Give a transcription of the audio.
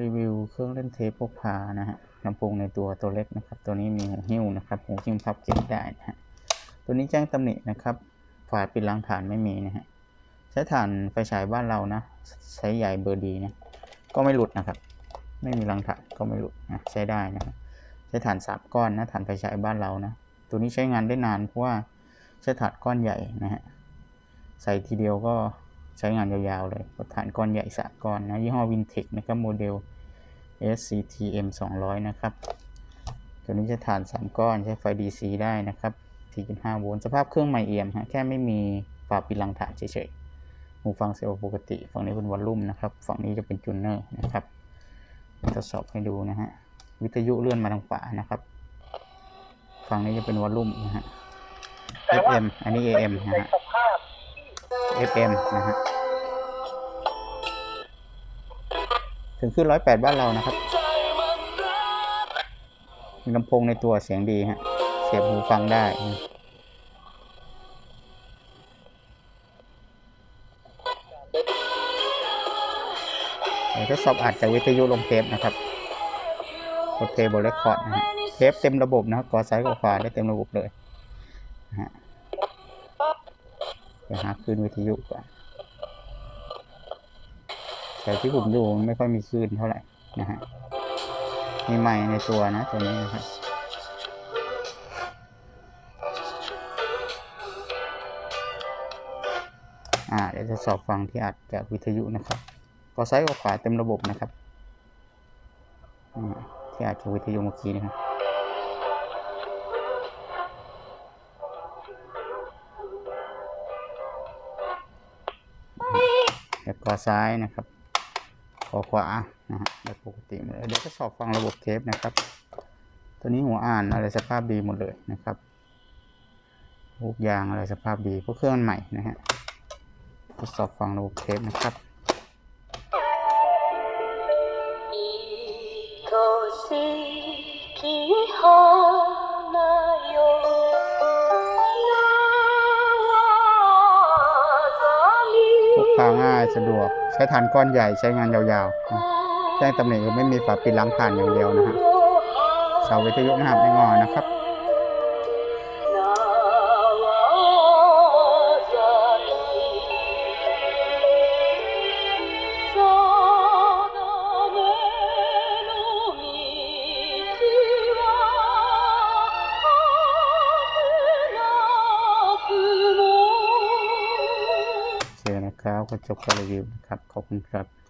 รีวิวเครื่องเล่นเทปพกพานะฮะลำโพงในตัวตัวเล็กนะครับ ตัวนี้มีหูหิ้วนะครับ หูหิ้วพับเก็บได้นะฮะตัวนี้แจ้งตำหนินะครับฝาปิดล้างฐานไม่มีนะฮะใช้ฐานไฟฉายบ้านเรานะ ใช้ใหญ่เบอร์ดีนะก็ไม่หลุดนะครับ ไม่มีรังฐานก็ไม่หลุดนะใช้ได้นะครับใช้ฐานสามก้อนนะฐานไฟฉายบ้านเรานะตัวนี้ใช้งานได้นานเพราะว่าใช้ฐานก้อนใหญ่นะฮะใส่ทีเดียวก็ ใช้งานยาวๆเลยเพราะฐานก้อนใหญ่สามก้อนนะ ยี่ห้อวินเทคนะครับโมเดล SCTM 200 นะครับ ตัวนี้จะฐาน 3 ก้อนใช้ไฟ DC ได้นะครับ 4.5 โวลต์ สภาพเครื่องใหม่เอี่ยมฮะ แค่ไม่มีฝาปิดลังฐานเฉยๆ หูฟังเซลล์ปกติ ฝั่งนี้เป็นวอลลุ่มนะครับ ฝั่งนี้จะเป็นจูนเนอร์นะครับ ทดสอบให้ดูนะฮะ วิทยุเลื่อนมาทางขวานะครับ ฝั่งนี้จะเป็นวอลลุ่มนะฮะ FM อันนี้ AM นะฮะ FM นะฮะ ถึงขึ้น 108 บ้านเรานะครับ มีลำโพงในตัวเสียงดีฮะ เสียบหูฟังได้นะทดสอบอัดจากวิทยุลงเทปนะครับกดเพย์บนเรคคอร์ดนะฮะ เทปเต็มระบบนะครับกอซ้ายกอขวาได้เต็มระบบเลยนะฮะ เดี๋ยวหาคลื่นวิทยุก่อนแต่ที่ผมดูไม่ค่อยมีคลื่นเท่าไหร่นะฮะมีไม้ในตัวนะตัวนี้นะครับอ่าเดี๋ยวจะสอบฟังที่อัดจากวิทยุนะครับก็ซ้ายกับขวาเต็มระบบนะครับอ่าที่อัดจากวิทยุเมื่อกี้นะครับ แล้วก็ซ้ายนะครับขอขวานะฮะแบบปกติหมดเลยเดี๋ยวจะสอบฟังระบบเทปนะครับ ตัวนี้หัวอ่านอะไรสภาพดีหมดเลยนะครับลูกยางอะไรสภาพดีเพราะเครื่องมันใหม่นะฮะทดสอบฟังระบบเทปนะครับ พกพาง่ายสะดวก ใช้ฐานก้อนใหญ่ใช้งานยาวๆแจ้งตำแหน่งก็ไม่มีฝาปิดล้างผ่านอย่างเดียวนะฮะเสาวิทยุนะครับไม่งอนะครับ โอเครับก็จบการรีวิวนะครับ ขอบคุณครับ